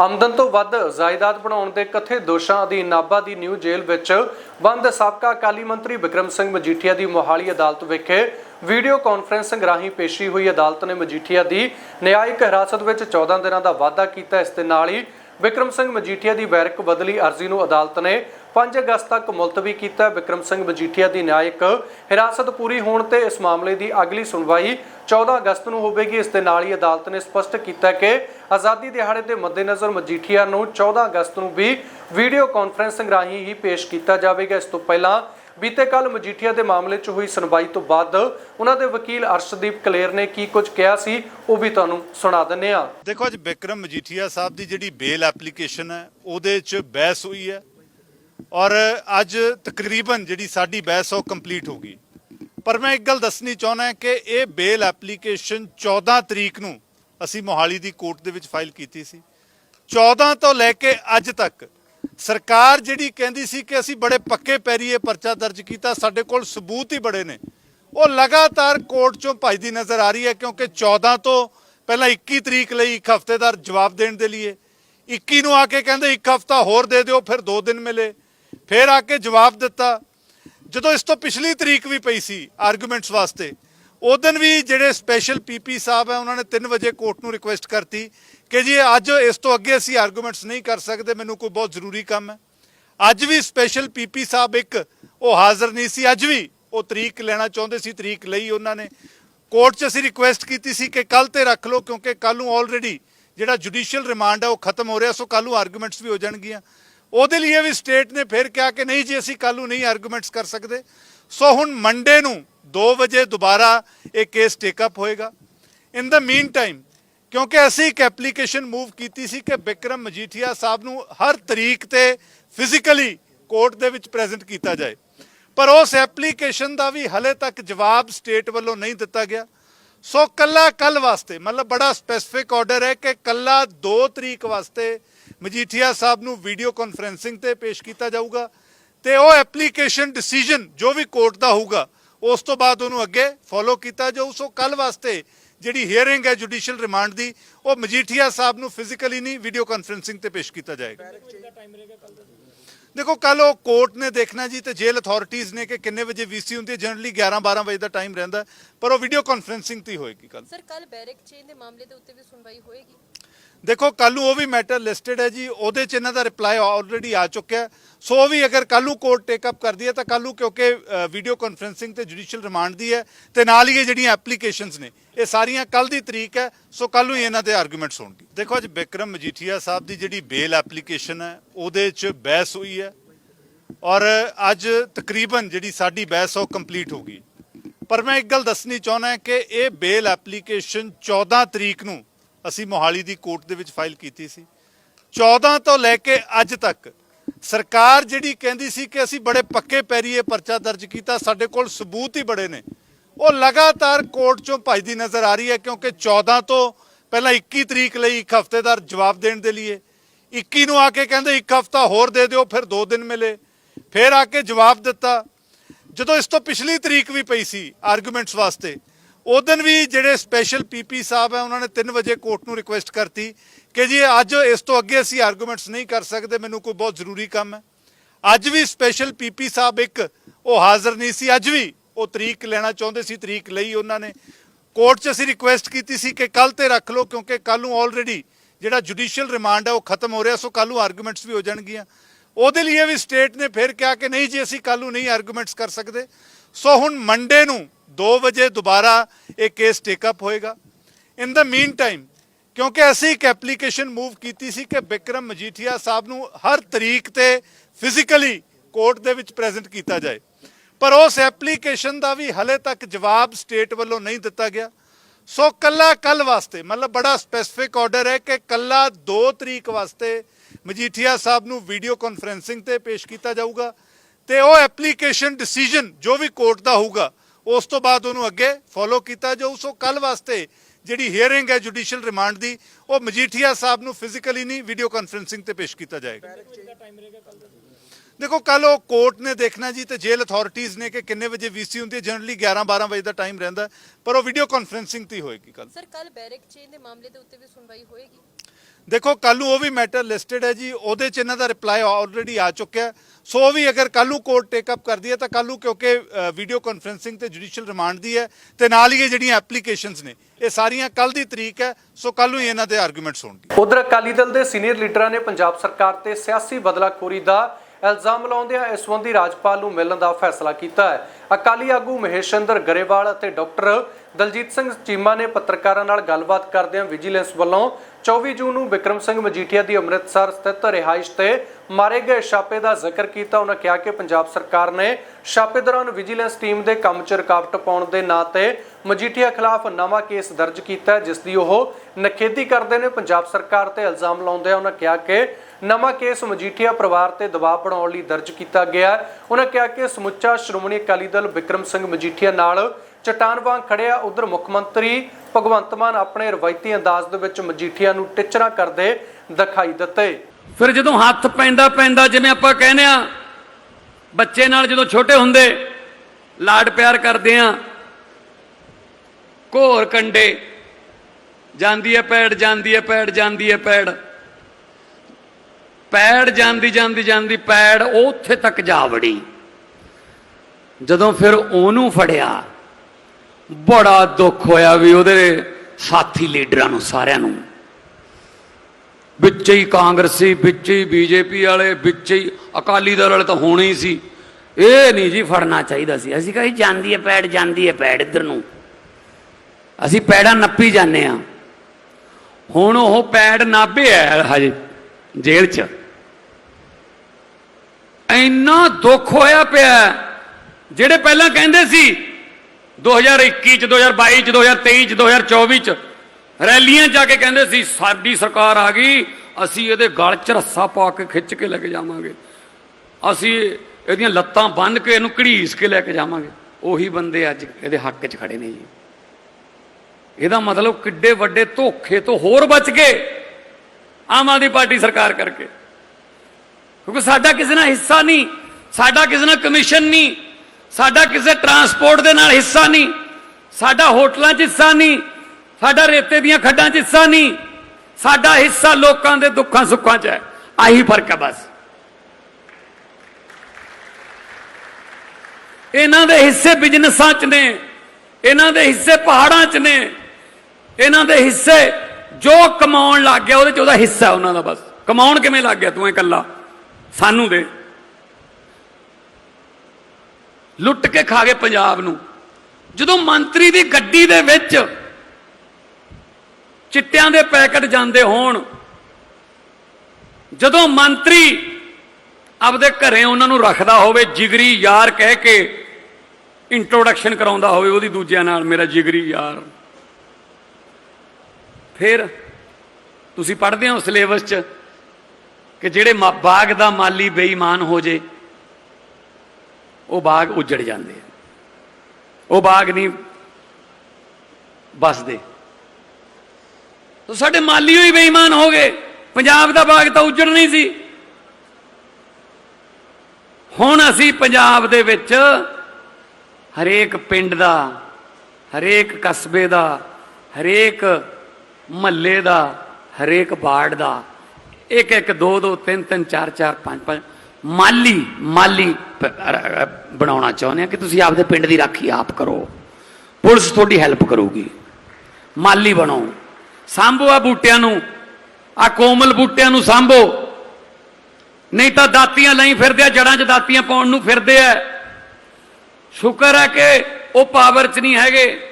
ਆਮਦਨ ਤੋਂ ਵੱਧ ਜਾਇਦਾਦ ਬਣਾਉਣ ਦੇ ਕਥੇ ਦੋਸ਼ਾਂ ਅਧੀਨ ਨਾਭਾ ਦੀ ਨਿਊ ਜੇਲ੍ਹ ਵਿੱਚ ਬੰਦ ਸਾਬਕਾ ਅਕਾਲੀ ਮੰਤਰੀ ਵਿਕਰਮ ਸਿੰਘ ਮਜੀਠੀਆ ਦੀ ਮੋਹਾਲੀ ਅਦਾਲਤ ਵਿਖੇ ਵੀਡੀਓ ਕਾਨਫਰੰਸਿੰਗ ਰਾਹੀਂ ਪੇਸ਼ੀ ਹੋਈ ਅਦਾਲਤ ਨੇ ਮਜੀਠੀਆ ਦੀ ਨਿਆਇਕ ਹਿਰਾਸਤ ਵਿੱਚ 14 ਦਿਨਾਂ ਦਾ ਵਾਅਦਾ ਕੀਤਾ। ਇਸ ਦੇ ਨਾਲ ਹੀ ਵਿਕਰਮ ਸਿੰਘ ਮਜੀਠੀਆ ਦੀ ਬੈਰਕ ਬਦਲੀ ਅਰਜ਼ੀ ਨੂੰ ਅਦਾਲਤ ਨੇ 5 ਅਗਸਤ ਤੱਕ ਮੁਲਤਵੀ ਕੀਤਾ ਵਿਕਰਮ ਸਿੰਘ ਮਜੀਠੀਆ ਦੀ ਨਿਆਇਕ ਹਿਰਾਸਤ ਪੂਰੀ ਹੋਣ ਤੇ ਇਸ ਮਾਮਲੇ ਦੀ ਅਗਲੀ ਸੁਣਵਾਈ 14 ਅਗਸਤ ਨੂੰ ਹੋਵੇਗੀ। ਇਸ ਦੇ ਨਾਲ ਹੀ ਅਦਾਲਤ ਨੇ ਸਪਸ਼ਟ ਕੀਤਾ ਕਿ ਆਜ਼ਾਦੀ ਦਿਹਾੜੇ ਦੇ ਮੱਦੇਨਜ਼ਰ ਮਜੀਠੀਆ ਨੂੰ 14 ਅਗਸਤ ਨੂੰ ਵੀ ਵੀਡੀਓ ਕਾਨਫਰੰਸਿੰਗ ਰਾਹੀਂ ਹੀ ਪੇਸ਼ ਕੀਤਾ ਜਾਵੇਗਾ। ਇਸ ਤੋਂ ਪਹਿਲਾਂ ਬੀਤੇ ਕੱਲ ਮਜੀਠੀਆ ਦੇ ਮਾਮਲੇ 'ਚ ਹੋਈ ਸੁਣਵਾਈ ਤੋਂ ਬਾਅਦ ਉਹਨਾਂ ਦੇ ਵਕੀਲ ਅਰਸ਼ਦੀਪ ਕਲੇਰ ਨੇ ਕੀ ਕੁਝ ਕਿਹਾ ਸੀ, ਉਹ ਵੀ ਤੁਹਾਨੂੰ ਸੁਣਾ ਦਿੰਨੇ ਆ ਦੇਖੋ, ਅੱਜ ਬਿਕਰਮ ਮਜੀਠੀਆ ਸਾਹਿਬ ਦੀ ਜਿਹੜੀ ਬੇਲ ਐਪਲੀਕੇਸ਼ਨ ਹੈ, ਉਹਦੇ 'ਚ ਬਹਿਸ ਹੋਈ ਹੈ। ਔਰ ਅੱਜ ਤਕਰੀਬਨ ਜਿਹੜੀ ਸਾਡੀ ਬਹਿਸ ਆ, ਉਹ ਕੰਪਲੀਟ ਹੋ ਗਈ। ਪਰ ਮੈਂ ਇੱਕ ਗੱਲ ਦੱਸਣੀ ਚਾਹੁੰਦਾ ਕਿ ਇਹ ਬੇਲ ਐਪਲੀਕੇਸ਼ਨ 14 ਤਰੀਕ ਨੂੰ ਅਸੀਂ ਮੋਹਾਲੀ ਦੀ ਕੋਰਟ ਦੇ ਵਿੱਚ ਫਾਈਲ ਕੀਤੀ ਸੀ। 14 ਤੋਂ ਲੈ ਕੇ ਅੱਜ ਤੱਕ ਸਰਕਾਰ ਜਿਹੜੀ ਕਹਿੰਦੀ ਸੀ ਕਿ ਅਸੀਂ ਬੜੇ ਪੱਕੇ ਪੈਰੀ ਇਹ ਪਰਚਾ ਦਰਜ ਕੀਤਾ, ਸਾਡੇ ਕੋਲ ਸਬੂਤ ਹੀ ਬੜੇ ਨੇ। ਉਹ ਲਗਾਤਾਰ ਕੋਰਟ ਚੋਂ ਭੱਜਦੀ ਨਜ਼ਰ ਆ ਰਹੀ ਹੈ ਕਿਉਂਕਿ 14 ਤੋਂ ਪਹਿਲਾਂ 21 ਤਰੀਕ ਲਈ ਇੱਕ ਹਫ਼ਤੇ ਦਾ ਜਵਾਬ ਦੇਣ ਦੇ ਲਈ 21 ਨੂੰ ਆ ਕੇ ਕਹਿੰਦੇ ਇੱਕ ਹਫ਼ਤਾ ਹੋਰ ਦੇ ਦਿਓ, ਫਿਰ 2 ਦਿਨ ਮਿਲੇ। ਫਿਰ ਆ ਕੇ ਜਵਾਬ ਦਿੱਤਾ। ਜਦੋਂ ਇਸ ਤੋਂ ਪਿਛਲੀ ਤਰੀਕ ਵੀ ਪਈ ਸੀ ਆਰਗੂਮੈਂਟਸ ਵਾਸਤੇ, ਉਹ ਦਿਨ ਵੀ ਜਿਹੜੇ ਸਪੈਸ਼ਲ ਪੀਪੀ ਸਾਹਿਬ ਹੈ ਉਹਨਾਂ ਨੇ 3 ਵਜੇ ਕੋਰਟ ਨੂੰ ਰਿਕੁਐਸਟ ਕਰਤੀ ਕਿ ਜੀ ਅੱਜ ਇਸ ਤੋਂ ਅੱਗੇ ਅਸੀਂ ਆਰਗੂਮੈਂਟਸ ਨਹੀਂ ਕਰ ਸਕਦੇ, ਮੈਨੂੰ ਕੋਈ ਬਹੁਤ ਜ਼ਰੂਰੀ ਕੰਮ ਹੈ। ਅੱਜ ਵੀ ਸਪੈਸ਼ਲ ਪੀਪੀ ਸਾਹਿਬ ਇੱਕ, ਉਹ ਹਾਜ਼ਰ ਨਹੀਂ ਸੀ, ਅੱਜ ਵੀ ਉਹ ਤਰੀਕ ਲੈਣਾ ਚਾਹੁੰਦੇ ਸੀ, ਤਰੀਕ ਲਈ ਉਹਨਾਂ ਨੇ। ਕੋਰਟ 'ਚ ਅਸੀਂ ਰਿਕੁਐਸਟ ਕੀਤੀ ਸੀ ਕਿ ਕੱਲ ਤੇ ਰੱਖ ਲਓ, ਕਿਉਂਕਿ ਕੱਲ ਨੂੰ ਆਲਰੇਡੀ ਜਿਹੜਾ ਜੁਡੀਸ਼ੀਅਲ ਰਿਮਾਂਡ ਹੈ ਉਹ ਖਤਮ ਹੋ ਰਿਹਾ, ਸੋ ਕੱਲ ਨੂੰ ਆਰਗੂਮੈਂਟਸ ਵੀ ਹੋ ਜਾਣਗੀਆਂ। ਉਹਦੇ ਲਈ ਵੀ ਸਟੇਟ ਨੇ ਫਿਰ ਕਿਹਾ ਕਿ ਨਹੀਂ ਜੀ, ਅਸੀਂ ਕੱਲ ਨੂੰ ਨਹੀਂ ਆਰਗੂਮੈਂਟਸ ਕਰ ਸਕਦੇ। ਸੋ ਹੁਣ ਮੰਡੇ ਨੂੰ 2 ਵਜੇ ਦੁਬਾਰਾ ਇਹ ਕੇਸ ਟੇਕ ਅਪ ਹੋਏਗਾ। ਇਨ ਦਾ ਮੀਨ ਟਾਈਮ ਕਿਉਂਕਿ ਅਸੀਂ ਇੱਕ ਐਪਲੀਕੇਸ਼ਨ ਮੂਵ ਕੀਤੀ ਸੀ ਕਿ ਬਿਕਰਮ ਮਜੀਠੀਆ ਸਾਹਿਬ ਨੂੰ ਹਰ ਤਰੀਕ ਤੇ ਫਿਜ਼ੀਕਲੀ ਕੋਰਟ ਦੇ ਵਿੱਚ ਪ੍ਰੈਜ਼ੈਂਟ ਕੀਤਾ ਜਾਏ। ਪਰ ਉਸ ਐਪਲੀਕੇਸ਼ਨ ਦਾ ਵੀ ਹਲੇ ਤੱਕ ਜਵਾਬ ਸਟੇਟ ਵੱਲੋਂ ਨਹੀਂ ਦਿੱਤਾ ਗਿਆ। ਸੋ ਕੱਲਾ ਕੱਲ ਵਾਸਤੇ, ਮਤਲਬ ਬੜਾ ਸਪੈਸੀਫਿਕ ਆਰਡਰ ਹੈ ਕਿ ਕੱਲਾ 2 ਤਰੀਕ ਵਾਸਤੇ ਮਜੀਠੀਆ ਸਾਹਿਬ ਨੂੰ ਵੀਡੀਓ ਕਾਨਫਰੈਂਸਿੰਗ ਤੇ ਪੇਸ਼ ਕੀਤਾ ਜਾਊਗਾ ਤੇ ਉਹ ਐਪਲੀਕੇਸ਼ਨ ਡਿਸੀਜਨ ਜੋ ਵੀ ਕੋਰਟ ਦਾ ਹੋਊਗਾ, ਉਸ ਤੋਂ ਬਾਅਦ ਉਹਨੂੰ ਅੱਗੇ ਫੋਲੋ ਕੀਤਾ ਜਾਊ। ਸੋ ਕੱਲ ਵਾਸਤੇ ਜਿਹੜੀ ਹੀਅਰਿੰਗ ਹੈ ਜੁਡੀਸ਼ੀਅਲ ਰਿਮਾਂਡ ਦੀ, ਉਹ ਮਜੀਠੀਆ ਸਾਹਿਬ ਨੂੰ ਫਿਜ਼ੀਕਲੀ ਨਹੀਂ ਵੀਡੀਓ ਕਾਨਫਰੈਂਸਿੰਗ ਤੇ ਪੇਸ਼ ਕੀਤਾ ਜਾਏਗਾ। ਦੇਖੋ ਕੱਲ ਉਹ ਕੋਰਟ ਨੇ ਦੇਖਣਾ ਜੀ ਤੇ ਜੇਲ੍ਹ ਅਥਾਰਟੀਆਂ ਨੇ ਕਿ ਕਿੰਨੇ ਵਜੇ ਵੀਸੀ ਹੁੰਦੀ ਹੈ ਜਨਰਲੀ 11 12 ਵਜੇ ਦਾ ਟਾਈਮ ਰਹਿੰਦਾ ਪਰ ਉਹ ਵੀਡੀਓ ਕਾਨਫਰੈਂਸਿੰਗ ਤੇ ਹੋਏਗੀ ਕੱਲ ਸਰ ਕੱਲ ਬੈਰਕ ਚੇਨ ਦੇ ਮਾਮਲੇ ਦੇ ਉੱਤੇ ਵੀ ਸੁਣਵਾਈ ਹੋਏਗੀ? ਦੇਖੋ ਕੱਲ ਨੂੰ ਉਹ ਵੀ ਮੈਟਰ ਲਿਸਟਡ ਹੈ ਜੀ, ਉਹਦੇ ਚ ਇਹਨਾਂ ਦਾ ਰਿਪਲਾਈ ਆਲਰੇਡੀ ਆ ਚੁੱਕਿਆ ਸੋ ਉਹ ਵੀ ਅਗਰ ਕੱਲ ਨੂੰ ਕੋਰਟ ਟੇਕ ਅਪ ਕਰਦੀ ਹੈ, ਤਾਂ ਕੱਲ ਨੂੰ ਕਿਉਂਕਿ ਵੀਡੀਓ ਕਾਨਫਰੈਂਸਿੰਗ ਤੇ ਜੁਡੀਸ਼ੀਅਲ ਰਿਮਾਂਡ ਦੀ ਹੈ, ਤੇ ਨਾਲ ਹੀ ਇਹ ਜਿਹੜੀਆਂ ਐਪਲੀਕੇਸ਼ਨਸ ਨੇ, ਇਹ ਸਾਰੀਆਂ ਕੱਲ ਦੀ ਤਰੀਕ ਹੈ, ਸੋ ਕੱਲ ਨੂੰ ਇਹਨਾਂ ਦੇ ਆਰਗੂਮੈਂਟਸ ਹੋਣਗੇ। ਦੇਖੋ, ਅੱਜ ਬਿਕਰਮ ਮਜੀਠੀਆ ਸਾਹਿਬ ਦੀ ਜਿਹੜੀ ਬੇਲ ਐਪਲੀਕੇਸ਼ਨ ਹੈ, ਉਹਦੇ ਚ ਬਹਿਸ ਹੋਈ ਹੈ, ਔਰ ਅੱਜ ਤਕਰੀਬਨ ਜਿਹੜੀ ਸਾਡੀ ਬਹਿਸ ਉਹ ਕੰਪਲੀਟ ਹੋ ਗਈ। ਪਰ ਮੈਂ ਇੱਕ ਗੱਲ ਦੱਸਣੀ ਚਾਹੁੰਦਾ ਕਿ ਇਹ ਬੇਲ ਐਪਲੀਕੇਸ਼ਨ 14 ਤਰੀਕ ਨੂੰ ਅਸੀਂ ਮੋਹਾਲੀ ਦੀ ਕੋਰਟ ਦੇ ਵਿੱਚ ਫਾਈਲ ਕੀਤੀ ਸੀ। 14 ਤੋਂ ਲੈ ਕੇ ਅੱਜ ਤੱਕ ਸਰਕਾਰ ਜਿਹੜੀ ਕਹਿੰਦੀ ਸੀ ਕਿ ਅਸੀਂ ਬੜੇ ਪੱਕੇ ਪੈਰੀਏ ਪਰਚਾ ਦਰਜ ਕੀਤਾ, ਸਾਡੇ ਕੋਲ ਸਬੂਤ ਹੀ ਬੜੇ ਨੇ। ਉਹ ਲਗਾਤਾਰ ਕੋਰਟ ਚੋਂ ਭੱਜਦੀ ਨਜ਼ਰ ਆ ਰਹੀ ਹੈ ਕਿਉਂਕਿ 14 ਤੋਂ ਪਹਿਲਾਂ 21 ਤਰੀਕ ਲਈ ਇੱਕ ਹਫ਼ਤੇਦਾਰ ਜਵਾਬ ਦੇਣ ਦੇ ਲਈ 21 ਨੂੰ ਆ ਕੇ ਕਹਿੰਦੇ ਇੱਕ ਹਫ਼ਤਾ ਹੋਰ ਦੇ ਦਿਓ, ਫਿਰ 2 ਦਿਨ ਮਿਲੇ। ਫਿਰ ਆ ਕੇ ਜਵਾਬ ਦਿੱਤਾ। ਜਦੋਂ ਇਸ ਤੋਂ ਪਿਛਲੀ ਤਰੀਕ ਵੀ ਪਈ ਸੀ ਆਰਗੂਮੈਂਟਸ ਵਾਸਤੇ ਉਸ ਦਿਨ ਵੀ ਜਿਹੜੇ ਸਪੈਸ਼ਲ ਪੀਪੀ ਸਾਹਿਬ ਹੈ, ਉਹਨਾਂ ਨੇ 3 ਵਜੇ ਕੋਰਟ ਨੂੰ ਰਿਕੁਐਸਟ ਕਰਤੀ ਕਿ ਜੀ ਅੱਜ ਇਸ ਤੋਂ ਅੱਗੇ ਅਸੀਂ ਆਰਗੂਮੈਂਟਸ ਨਹੀਂ ਕਰ ਸਕਦੇ, ਮੈਨੂੰ ਕੋਈ ਬਹੁਤ ਜ਼ਰੂਰੀ ਕੰਮ ਹੈ। ਅੱਜ ਵੀ ਸਪੈਸ਼ਲ ਪੀਪੀ ਸਾਹਿਬ ਇੱਕ, ਉਹ ਹਾਜ਼ਰ ਨਹੀਂ ਸੀ, ਅੱਜ ਵੀ ਉਹ ਤਰੀਕ ਲੈਣਾ ਚਾਹੁੰਦੇ ਸੀ, ਤਰੀਕ ਲਈ ਉਹਨਾਂ ਨੇ। ਕੋਰਟ 'ਚ ਅਸੀਂ ਰਿਕੁਐਸਟ ਕੀਤੀ ਸੀ ਕਿ ਕੱਲ ਤੇ ਰੱਖ ਲਓ, ਕਿਉਂਕਿ ਕੱਲ ਨੂੰ ਆਲਰੇਡੀ ਜਿਹੜਾ ਜੁਡੀਸ਼ੀਅਲ ਰਿਮਾਂਡ ਹੈ, ਉਹ ਖਤਮ ਹੋ ਰਿਹਾ, ਸੋ ਕੱਲ ਨੂੰ ਆਰਗੂਮੈਂਟਸ ਵੀ ਹੋ ਜਾਣਗੀਆਂ। ਉਹਦੇ ਲਈ ਵੀ ਸਟੇਟ ਨੇ ਫਿਰ ਕਿਹਾ ਕਿ ਨਹੀਂ ਜੀ, ਅਸੀਂ ਕੱਲ ਨੂੰ ਨਹੀਂ ਆਰਗੂਮੈਂਟਸ ਕਰ ਸਕਦੇ। ਸੋ ਹੁਣ ਮੰਡੇ ਨੂੰ 2 ਵਜੇ ਦੁਬਾਰਾ ਇਹ ਕੇਸ ਟੇਕਅਪ ਹੋਏਗਾ। ਇਨ ਦਾ ਮੀਨ ਟਾਈਮ ਕਿਉਂਕਿ ਅਸੀਂ ਇੱਕ ਐਪਲੀਕੇਸ਼ਨ ਮੂਵ ਕੀਤੀ ਸੀ ਕਿ ਬਿਕਰਮ ਮਜੀਠੀਆ ਸਾਹਿਬ ਨੂੰ ਹਰ ਤਰੀਕ ਤੇ ਫਿਜ਼ੀਕਲੀ ਕੋਰਟ ਦੇ ਵਿੱਚ ਪ੍ਰੈਜ਼ੈਂਟ ਕੀਤਾ ਜਾਏ। ਪਰ ਉਸ ਐਪਲੀਕੇਸ਼ਨ ਦਾ ਵੀ ਹਲੇ ਤੱਕ ਜਵਾਬ ਸਟੇਟ ਵੱਲੋਂ ਨਹੀਂ ਦਿੱਤਾ ਗਿਆ। ਸੋ ਕੱਲਾ ਕੱਲ ਵਾਸਤੇ, ਮਤਲਬ ਬੜਾ ਸਪੈਸੀਫਿਕ ਆਰਡਰ ਹੈ ਕਿ ਕੱਲਾ 2 ਤਰੀਕ ਵਾਸਤੇ ਮਜੀਠੀਆ ਸਾਹਿਬ ਨੂੰ ਵੀਡੀਓ ਕਾਨਫਰੈਂਸਿੰਗ ਤੇ ਪੇਸ਼ ਕੀਤਾ ਜਾਊਗਾ ਤੇ ਉਹ ਐਪਲੀਕੇਸ਼ਨ ਡਿਸੀਜਨ ਜੋ ਵੀ ਕੋਰਟ ਦਾ ਹੋਊਗਾ ਉਸ ਤੋਂ ਬਾਅਦ ਉਹਨੂੰ ਅੱਗੇ ਫੋਲੋ ਕੀਤਾ ਜਾਊ। ਸੋ ਕੱਲ ਵਾਸਤੇ ਜਿਹੜੀ ਹੀਅਰਿੰਗ ਹੈ ਜੁਡੀਸ਼ੀਅਲ ਰਿਮਾਂਡ ਦੀ, ਉਹ ਮਜੀਠੀਆ ਸਾਹਿਬ ਨੂੰ ਫਿਜ਼ੀਕਲੀ ਨਹੀਂ ਵੀਡੀਓ ਕਾਨਫਰੈਂਸਿੰਗ ਤੇ ਪੇਸ਼ ਕੀਤਾ ਜਾਏਗਾ। ਦੇਖੋ, ਕੱਲ ਉਹ ਕੋਰਟ ਨੇ ਦੇਖਣਾ ਜੀ ਤੇ ਜੇਲ੍ਹ ਅਥਾਰਟੀਆਂ ਨੇ ਕਿ ਕਿੰਨੇ ਵਜੇ ਵੀਸੀ ਹੁੰਦੀ ਹੈ। ਜਨਰਲੀ 11 12 ਵਜੇ ਦਾ ਟਾਈਮ ਰਹਿੰਦਾ, ਪਰ ਉਹ ਵੀਡੀਓ ਕਾਨਫਰੈਂਸਿੰਗ ਤੇ ਹੋਏਗੀ ਕੱਲ ਸਰ ਕੱਲ ਬੈਰਕ ਚੇਨ ਦੇ ਮਾਮਲੇ ਦੇ ਉੱਤੇ ਵੀ ਸੁਣਵਾਈ ਹੋਏਗੀ? ਦੇਖੋ ਕੱਲ ਨੂੰ ਉਹ ਵੀ ਮੈਟਰ ਲਿਸਟਡ ਹੈ ਜੀ, ਉਹਦੇ ਚ ਇਹਨਾਂ ਦਾ ਰਿਪਲਾਈ ਆਲਰੇਡੀ ਆ ਚੁੱਕਿਆ ਸੋ ਉਹ ਵੀ ਅਗਰ ਕੱਲ ਨੂੰ ਕੋਰਟ ਟੇਕ ਅਪ ਕਰਦੀ ਹੈ, ਤਾਂ ਕੱਲ ਨੂੰ ਕਿਉਂਕਿ ਵੀਡੀਓ ਕਾਨਫਰੈਂਸਿੰਗ ਤੇ ਜੁਡੀਸ਼ੀਅਲ ਰਿਮਾਂਡ ਦੀ ਹੈ ਤੇ ਨਾਲ ਹੀ ਇਹ ਜਿਹੜੀਆਂ ਐਪਲੀਕੇਸ਼ਨਸ ਨੇ, ਇਹ ਸਾਰੀਆਂ ਕੱਲ ਦੀ ਤਰੀਕ ਹੈ, ਸੋ ਕੱਲ ਨੂੰ ਇਹਨਾਂ ਦੇ ਆਰਗੂਮੈਂਟਸ ਹੋਣਗੇ। ਉਧਰ ਅਕਾਲੀ ਦਲ ਦੇ ਸੀਨੀਅਰ ਲੀਡਰਾਂ ਨੇ ਪੰਜਾਬ ਸਰਕਾਰ ਤੇ ਸਿਆਸੀ ਬਦਲਾਖੋਰੀ ਦਾ ਇਲਜ਼ਾਮ ਲਾਉਂਦਿਆਂ ਇਸ ਸੰਬੰਧੀ ਰਾਜਪਾਲ ਨੂੰ ਮਿਲਣ ਦਾ ਫੈਸਲਾ ਕੀਤਾ ਹੈ। ਅਕਾਲੀ ਆਗੂ ਮਹੇਸ਼ੰਦਰ ਗਰੇਵਾਲ ਅਤੇ ਡਾਕਟਰ ਦਲਜੀਤ ਸਿੰਘ ਚੀਮਾ ਨੇ ਪੱਤਰਕਾਰਾਂ ਨਾਲ ਗੱਲਬਾਤ ਕਰਦਿਆਂ ਵਿਜੀਲੈਂਸ ਵੱਲੋਂ 24 ਜੂਨ ਨੂੰ ਵਿਕਰਮ ਸਿੰਘ ਮਜੀਠੀਆ ਦੀ ਅੰਮ੍ਰਿਤਸਰ ਸਥਿਤ ਰਿਹਾਇਸ਼ ਤੇ ਮਾਰੇ ਗਏ ਛਾਪੇ ਦਾ ਜ਼ਿਕਰ ਕੀਤਾ। ਉਹਨਾਂ ਕਿਹਾ ਕਿ ਪੰਜਾਬ ਸਰਕਾਰ ਨੇ ਛਾਪੇ ਦੌਰਾਨ ਵਿਜੀਲੈਂਸ ਟੀਮ ਦੇ ਕੰਮ 'ਚ ਰੁਕਾਵਟ ਪਾਉਣ ਦੇ ਨਾਂ ਤੇ ਮਜੀਠੀਆ ਖਿਲਾਫ ਨਵਾਂ ਕੇਸ ਦਰਜ ਕੀਤਾ ਜਿਸ ਦੀ ਉਹ ਨਖੇਦੀ ਕਰਦੇ ਨੇ। ਪੰਜਾਬ ਸਰਕਾਰ ਤੇ ਇਲਜ਼ਾਮ ਲਾਉਂਦੇ ਉਹਨਾਂ ਕਿਹਾ ਕਿ ਨਵਾਂ ਕੇਸ ਮਜੀਠੀਆ ਪਰਿਵਾਰ ਤੇ ਦਬਾਅ ਬਣਾਉਣ ਲਈ ਦਰਜ ਕੀਤਾ ਗਿਆ ਉਹਨਾਂ ਕਿਹਾ ਕਿ ਸਮੁੱਚਾ ਸ਼੍ਰੋਮਣੀ ਅਕਾਲੀ ਦਲ ਵਿਕਰਮ ਸਿੰਘ ਮਜੀਠੀਆ ਨਾਲ ਚਟਾਨ ਵਾਂਗ ਖੜਿਆ ਉਧਰ ਮੁੱਖ ਮੰਤਰੀ ਭਗਵੰਤ ਮਾਨ ਆਪਣੇ ਰਵਾਇਤੀ ਅੰਦਾਜ਼ ਦੇ ਵਿੱਚ ਮਜੀਠੀਆ ਨੂੰ ਟਿਚਰਾ ਕਰਦੇ ਦਿਖਾਈ ਦਿੱਤੇ। ਫਿਰ ਜਦੋਂ ਹੱਥ ਪੈਂਦਾ ਪੈਂਦਾ ਜਿਵੇਂ ਆਪਾਂ ਕਹਿੰਦੇ ਆ ਬੱਚੇ ਨਾਲ ਜਦੋਂ ਛੋਟੇ ਹੁੰਦੇ, ਲਾਡ ਪਿਆਰ ਕਰਦੇ ਆ ਘੋਰ ਕੰਡੇ, ਜਾਂਦੀ ਹੈ ਪੈੜ, ਜਾਂਦੀ ਹੈ ਪੈੜ, ਜਾਂਦੀ ਹੈ ਪੈੜ ਪੈੜ, ਜਾਂਦੀ ਜਾਂਦੀ ਜਾਂਦੀ, ਪੈੜ ਉੱਥੇ ਤੱਕ ਜਾ ਵੜੀ। ਜਦੋਂ ਫਿਰ ਉਹਨੂੰ ਫੜਿਆ ਬੜਾ ਦੁੱਖ ਹੋਇਆ ਵੀ ਉਹਦੇ ਸਾਥੀ ਲੀਡਰਾਂ ਨੂੰ, ਸਾਰਿਆਂ ਨੂੰ। ਵਿੱਚ ਹੀ ਕਾਂਗਰਸੀ ਵਿੱਚ ਹੀ ਬੀਜੇਪੀ ਵਾਲੇ, ਵਿੱਚ ਹੀ ਅਕਾਲੀ ਦਲ ਵਾਲੇ ਤਾਂ ਹੋਣੇ ਹੀ ਸੀ। ਇਹ ਨਹੀਂ ਜੀ ਫੜਨਾ ਚਾਹੀਦਾ ਸੀ। ਅਸੀਂ ਕਹੀ ਜਾਂਦੀ ਹੈ ਪੈੜ, ਜਾਂਦੀ ਹੈ ਪੈੜ ਇੱਧਰ ਨੂੰ। ਅਸੀਂ ਪੈੜਾਂ ਨੱਪੀ ਜਾਂਦੇ ਆ ਹੁਣ ਉਹ ਪੈੜ ਨਾਭੇ ਹੈ ਹਜੇ, ਜੇਲ੍ਹ 'ਚ। ਇੰਨਾ ਦੁੱਖ ਹੋਇਆ ਪਿਆ, ਜਿਹੜੇ ਪਹਿਲਾਂ ਕਹਿੰਦੇ ਸੀ 2021 ਚ 2022 ਚ 2023 ਚ 2024 ਚ ਰੈਲੀਆਂ ਜਾ ਕੇ ਕਹਿੰਦੇ ਸੀ, ਸਾਡੀ ਸਰਕਾਰ ਆ ਗਈ, ਅਸੀਂ ਇਹਦੇ ਗਲ 'ਚ ਰੱਸਾ ਪਾ ਕੇ ਖਿੱਚ ਕੇ ਲੈ ਕੇ ਜਾਵਾਂਗੇ। ਅਸੀਂ ਇਹਦੀਆਂ ਲੱਤਾਂ ਬੰਨ੍ਹ ਕੇ ਇਹਨੂੰ ਘੜੀਸ ਕੇ ਲੈ ਕੇ ਜਾਵਾਂਗੇ। ਉਹੀ ਬੰਦੇ ਅੱਜ ਇਹਦੇ ਹੱਕ 'ਚ ਖੜੇ ਨੇ ਜੀ। ਇਹਦਾ ਮਤਲਬ ਕਿੱਡੇ ਵੱਡੇ ਧੋਖੇ ਤੋਂ ਹੋਰ ਬਚ ਗਏ ਆਮ ਆਦਮੀ ਪਾਰਟੀ ਸਰਕਾਰ ਕਰਕੇ। ਕਿਉਂਕਿ ਸਾਡਾ ਕਿਸੇ ਨਾਲ ਹਿੱਸਾ ਨਹੀਂ, ਸਾਡਾ ਕਿਸੇ ਨਾਲ ਕਮਿਸ਼ਨ ਨਹੀਂ। ਸਾਡਾ ਕਿਸੇ ਟਰਾਂਸਪੋਰਟ ਦੇ ਨਾਲ ਹਿੱਸਾ ਨਹੀਂ, ਸਾਡਾ ਹੋਟਲਾਂ 'ਚ ਹਿੱਸਾ ਨਹੀਂ, ਸਾਡਾ ਰੇਤੇ ਦੀਆਂ ਖੱਡਾਂ 'ਚ ਹਿੱਸਾ ਨਹੀਂ, ਸਾਡਾ ਹਿੱਸਾ ਲੋਕਾਂ ਦੇ ਦੁੱਖਾਂ ਸੁੱਖਾਂ 'ਚ ਹੈ। ਆਹੀ ਫ਼ਰਕ ਹੈ ਬਸ। ਇਹਨਾਂ ਦੇ ਹਿੱਸੇ ਬਿਜ਼ਨਸਾਂ 'ਚ ਨੇ, ਇਹਨਾਂ ਦੇ ਹਿੱਸੇ ਪਹਾੜਾਂ 'ਚ ਨੇ, ਇਹਨਾਂ ਦੇ ਹਿੱਸੇ ਜੋ ਕਮਾਉਣ ਲੱਗ ਗਿਆ ਉਹਦੇ 'ਚ ਉਹਦਾ ਹਿੱਸਾ ਉਹਨਾਂ ਦਾ ਬਸ। ਕਮਾਉਣ ਕਿਵੇਂ ਲੱਗ ਗਿਆ ਤੂੰ ਇਕੱਲਾ? ਸਾਨੂੰ ਦੇ। ਲੁੱਟ ਕੇ ਖਾ ਗਏ ਪੰਜਾਬ ਨੂੰ। ਜਦੋਂ ਮੰਤਰੀ ਦੀ ਗੱਡੀ ਦੇ ਵਿੱਚ ਚਿੱਟਿਆਂ ਦੇ ਪੈਕਟ ਜਾਂਦੇ ਹੋਣ, ਜਦੋਂ ਮੰਤਰੀ ਆਪਦੇ ਘਰੇ ਉਹਨਾਂ ਨੂੰ ਰੱਖਦਾ ਹੋਵੇ, ਜਿਗਰੀ ਯਾਰ ਕਹਿ ਕੇ ਇੰਟਰੋਡਕਸ਼ਨ ਕਰਾਉਂਦਾ ਹੋਵੇ ਉਹਦੀ ਦੂਜਿਆਂ ਨਾਲ, ਮੇਰਾ ਜਿਗਰੀ ਯਾਰ। ਫਿਰ ਤੁਸੀਂ ਪੜ੍ਹਦੇ ਹੋ ਸਿਲੇਬਸ 'ਚ ਕਿ ਜਿਹੜੇ ਮਾ- ਬਾਗ ਦਾ ਮਾਲੀ ਬੇਈਮਾਨ ਹੋ ਜੇ ਉਹ ਬਾਗ ਉਜੜ ਜਾਂਦੇ ਉਹ ਬਾਗ ਨਹੀਂ ਬਸਦੇ ਤਾਂ ਸਾਡੇ ਮਾਲੀ ਹੋਈ ਬੇਈਮਾਨ ਹੋ ਗਏ। ਪੰਜਾਬ ਦਾ ਬਾਗ ਤਾਂ ਉਜੜ ਨਹੀਂ ਸੀ। ਹੁਣ ਅਸੀਂ ਪੰਜਾਬ ਦੇ ਵਿੱਚ ਹਰੇਕ ਪਿੰਡ ਦਾ, ਹਰੇਕ ਕਸਬੇ ਦਾ, ਹਰੇਕ ਮਹੱਲੇ ਦਾ, ਹਰੇਕ ਵਾਰਡ ਦਾ ਇੱਕ ਇੱਕ ਦੋ ਦੋ ਤਿੰਨ ਤਿੰਨ ਚਾਰ ਚਾਰ ਪੰਜ ਪੰਜ ਮਾਲੀ ਮਾਲੀ ਬਣਾਉਣਾ ਚਾਹੁੰਦੇ ਆ ਕਿ ਤੁਸੀਂ ਆਪਦੇ ਪਿੰਡ ਦੀ ਰਾਖੀ ਆਪ ਕਰੋ। ਪੁਲਿਸ ਤੁਹਾਡੀ ਹੈਲਪ ਕਰੂਗੀ। ਮਾਲੀ ਬਣੋ। ਸਾਂਭੋ ਆ ਬੂਟਿਆਂ ਨੂੰ। ਆ ਕੋਮਲ ਬੂਟਿਆਂ ਨੂੰ ਸਾਂਭੋ। ਨਹੀਂ ਤਾਂ ਦਾਤੀਆਂ ਲਈ ਫਿਰਦੇ ਆ ਜੜਾਂ 'ਚ ਦਾਤੀਆਂ ਪਾਉਣ ਨੂੰ ਫਿਰਦੇ ਆ। ਸ਼ੁਕਰ ਹੈ ਕਿ ਉਹ ਪਾਵਰ 'ਚ ਨਹੀਂ ਹੈਗੇ।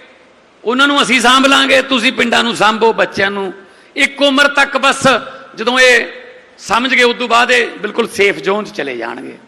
ਉਹਨਾਂ ਨੂੰ ਅਸੀਂ ਸਾਂਭ ਲਾਂਗੇ, ਤੁਸੀਂ ਪਿੰਡਾਂ ਨੂੰ ਸਾਂਭੋ, ਬੱਚਿਆਂ ਨੂੰ। ਇੱਕ ਉਮਰ ਤੱਕ ਬਸ ਜਦੋਂ ਇਹ ਸਮਝ ਗਏ ਉਸ ਤੋਂ ਬਾਅਦ ਇਹ ਬਿਲਕੁਲ ਸੇਫ ਜ਼ੋਨ 'ਚ ਚਲੇ ਜਾਣਗੇ।